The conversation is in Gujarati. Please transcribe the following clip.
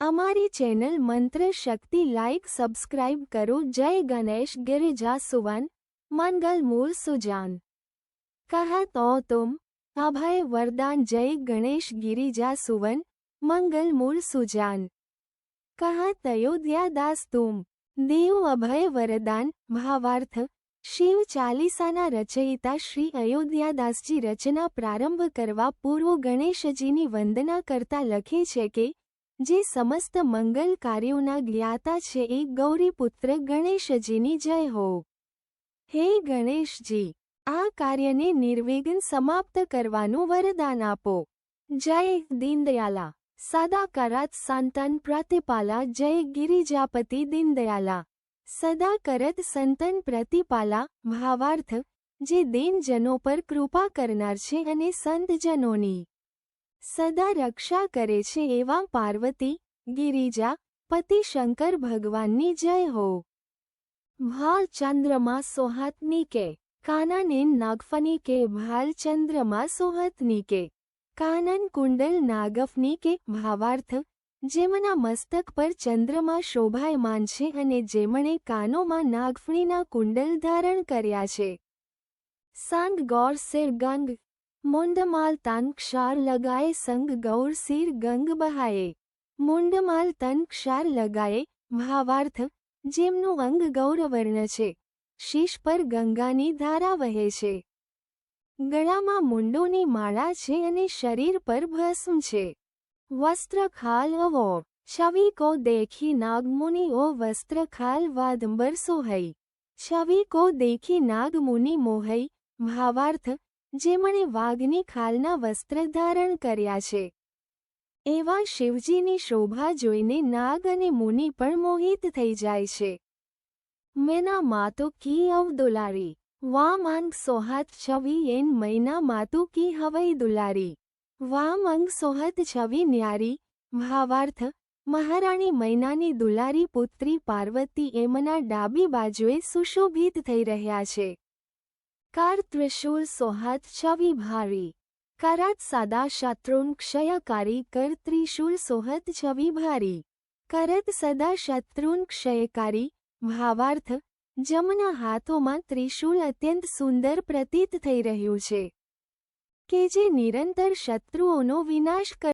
અમારી ચેનલ મંત્ર શક્તિ લાઇક સબસ્ક્રાઇબ કરો. જય ગણેશ, ગિરિજા સુવન, મંગલ મૂળ સુજાન. કહા તો તુમ, અભય વરદાન. જય ગણેશ, ગિરિજા સુવન, મંગલ મૂળ સુજાન. કહા તયોધ્યા દાસ તુમ, દેવ અભય વરદાન. ભાવાર્થ, શિવ ચાલીસાના રચયિતા શ્રી અયોધ્યાદાસજી રચના પ્રારંભ કરવા પૂર્વ ગણેશજીની વંદના કરતા લખે છે કે જે સમસ્ત મંગલ કાર્યોના જ્ઞાતા છે એ ગૌરીપુત્ર ગણેશજીની જય હો. હે ગણેશજી, આ કાર્યને નિર્વિઘ્ન સમાપ્ત કરવાનું વરદાન આપો. જય દીનદયાલા કરત સંતન પ્રતિપાલા, જય ગિરિજાપતિ દીનદયાલા. સદા કરત સંતન પ્રતિપાલા, ભાવાર્થ, જે દેનજનો પર કૃપા કરનાર છે અને સંતજનોની સદા રક્ષા કરે છે એવા પાર્વતી, ગિરિજા પતિ શંકર ભગવાનની જય હો. ભાલ ચંદ્રમાં સોહાતની કે કાનનેન નાગફની કે, ભાલ ચંદ્રમાં સોહતની કે, કાનન કુંડલ નાગફની કે, ભાવાર્થ, જેમના મસ્તક પર ચંદ્રમાં શોભાયમાન છે અને જેમણે કાનોમાં નાગફણીના કુંડલ ધારણ કર્યા છે. સાંગ ગોર સિર ગંગ મુંડમાલ તન ક્ષાર લગાએ સંગ ગૌર સિર ગંગ બહાયે મુંડમાલ તન ક્ષાર લગાએ ભાવાર્થ જેમનું અંગ ગૌરવર્ણ છે શીશ પર ગંગાની ધારા વહે છે ગળામાં મુંડોની માળા છે અને શરીર પર ભસ્મ છે વસ્ત્ર ખાલ અવો છવી કો દેખી નાગમુનિ ઓ વસ્ત્ર ખાલ વાદંબર સોહઈ છવી કો દેખી નાગમુનિ મોહઈ ભાવાર્થ જેમણે વાઘની ખાલના વસ્ત્ર ધારણ કર્યા છે. એવા શિવજીની શોભા જોઈને નાગ અને મુનિ પણ મોહિત થઈ જાય છે. મેના માતો કી અવદુલારી વામ અંગ સોહાત છવી એન મૈના માતુ કી હવઈ દુલારી. વામ અંગ સોહત છવી ન્યારી. ભાવાર્થ, મહારાણી મૈનાની દુલારી પુત્રી પાર્વતી એમના ડાબી બાજુએ સુશોભિત થઈ રહ્યા છે. કાર ત્રિશૂલ સોહાત છવી ભારી કરાત સાદા શત્રુન ક્ષયકારી કર ત્રિશૂલ સોહત છવી ભારી કરત સદા શત્રુન ક્ષયકારી ભાવાર્થ જમના હાથોમાં ત્રિશૂલ અત્યંત સુંદર પ્રતીત થઈ રહ્યું છે કે જે નિરંતર શત્રુઓનો વિનાશ કર